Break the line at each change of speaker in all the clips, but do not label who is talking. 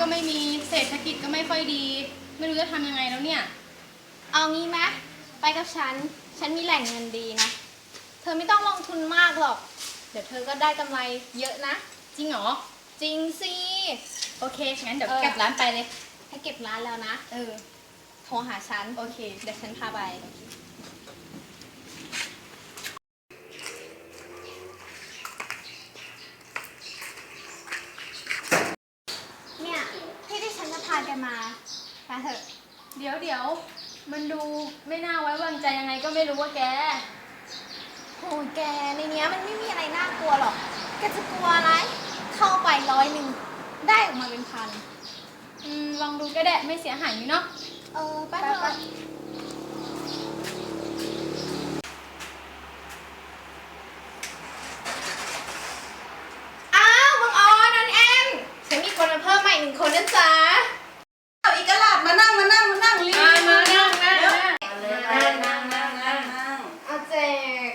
กค้า
ก็
ไม่มีเศรษฐกิจก็ไม่ค่อยดี ไม่รู้จะทำยังไงแล้วเนี่ย
เอางี้ไหมไปกับฉัน ฉันมีแหล่งเงินดีนะ เธอไม่ต้องลงทุนมากหรอก เดี๋ยวเธอก็ได้กำไรเยอะนะ
จริงเหรอ
จริงสิ
โอเค งั้นเดี๋ยว
เออ
เก็บร้านไปเลย
ถ้าเก็บร้านแล้วนะ
เออ
โทรหาฉัน
โอเค
เดี๋ยวฉันพาไป เนี่ยที่ที่ ฉันจะพาแกมาไปเถอะ
เดี๋ยวเดี๋ยวมันดูไม่น่าไว้วางใจยังไงก็ไม่รู้ว่าแก
โหแกในเนี้ยมันไม่มีอะไรน่ากลัวหรอก แกจะกลัวอะไร เข้าไปร้อยหนึ่งได้ออกมาเป็นพัน
อืมลองดูก็ได้ไม่เสียหายนี่เนาะ
เออไปเถ
ไป
อะอ้าวบังออนนันแอมฉันมีคนมาเพิ่มใหม่หนึ่งคนนะจ๊ะ
เอาอีกกะลาดมานั่งมานั่งมานั่งรีบ
มามานั่งนั่ง
เดี๋ยว
นั่ง
นั่งนั่งนั่งนั่งนั่ง
เอาแจก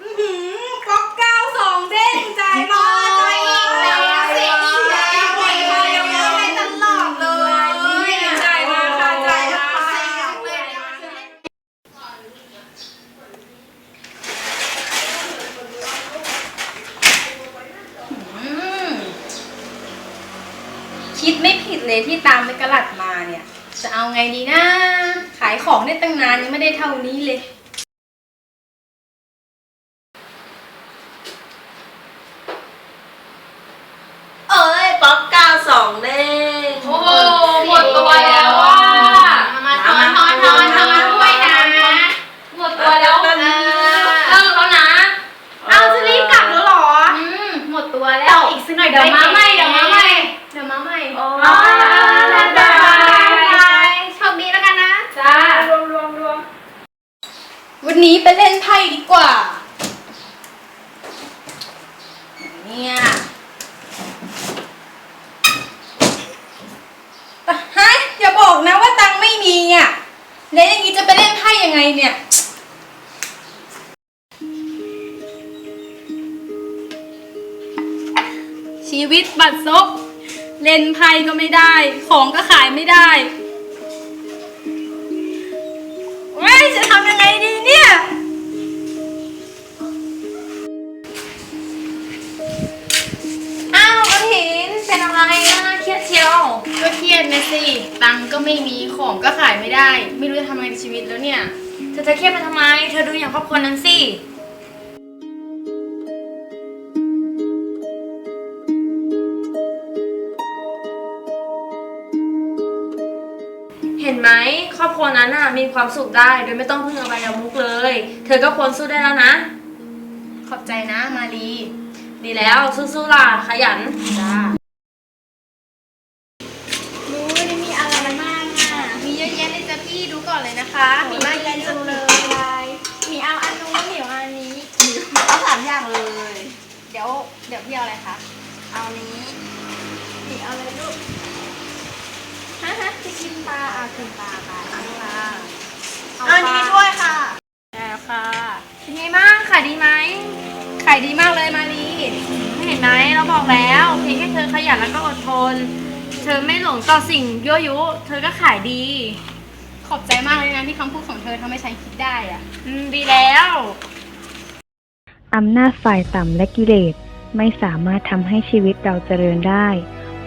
อื้อหือก๊อกเก้าสองเด้งจ่ายมา
ไป
จ่าย
อีกแล้วเสียอีกแล้ว
ปล่อยมาเยอะๆได้ตลอดเลยจ่ายมาค่ะจ่ายมา
อืม คิดไม่ผิดเลยที่ตามไปกระหลัดมาเนี่ย จะเอาไงดีนะ ขายของได้ตั้งนานยังไม่ได้เท่านี้เลย
เอ้ยป๊อกเก้าสองเด้
วั
นนี้ไป
เล่นไพ่ดีกว่า เนี่ยฮะอย่าบอกนะว่าตังไม่มีอะ แล้วอย่างนี้จะไปเล่นไพ่ยังไงเนี่ย ชีวิตบัดซบเล่นไพ่ก็ไม่ได้ ของก็ขายไม่ได้ ตังค์ก็ไม่มีของก็ขายไม่ได้ ไม่รู้จะทำยังไงในชีวิตแล้วเนี่ย
เธอจะเครียดไปทำไม เธอดูอย่างครอบครัวนั้นสิ เห็นไหมครอบครัวนั้นน่ะมีความสุขได้โดยไม่ต้องพึ่งอบายามุกเลย เธอก็ควรสู้ได้แล้วนะ
ขอบใจนะมารี
ดีแล้วสู้ๆล่ะขยันจ้า
รู้นี่มีอะไรบ้างอะ มีเยอะแยะเลยจ้ะพี่ดูก่อนเลยนะคะ มีมากเลยจังเลยมีเอาอันนู้นเหนียวอันนี้
เอาสามอย่างเลย
เดี๋ยว เดี๋ยวพี่เอาอะไรคะ
เอานี้
มีเอาอะไรลูก
ฮะฮะจะกินปลาอะกินปลาค่ะเอาปลา
เอา
เอานี้ด้วยค่ะ
แล้วค่ะ
เป็นไงบ้างขายดีไหม
ขายดีมากเลยมารี
เห็นไหมเราบอกแล้วเพียงแค่เธอขยันแล้วก็อดทน เธอไม่หลงต่อสิ่งยั่วยุ เธอก็ขายดี
ขอบใจมากเลยนะที่คำพูดของเธอทำให้ฉันคิดได้อะ
อืมดีแล้ว
อำนาจฝ่ายต่ำและกิเลส ไม่สามารถทำให้ชีวิตเราเจริญได้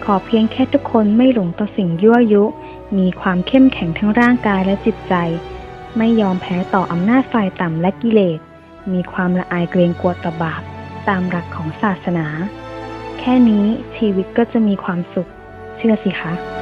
ขอเพียงแค่ทุกคนไม่หลงต่อสิ่งยั่วยุ มีความเข้มแข็งทั้งร่างกายและจิตใจ ไม่ยอมแพ้ต่ออำนาจฝ่ายต่ำและกิเลส มีความละอายเกรงกลัวต่อบาป ตามหลักของศาสนา แค่นี้ชีวิตก็จะมีความสุข เชื่อสิคะ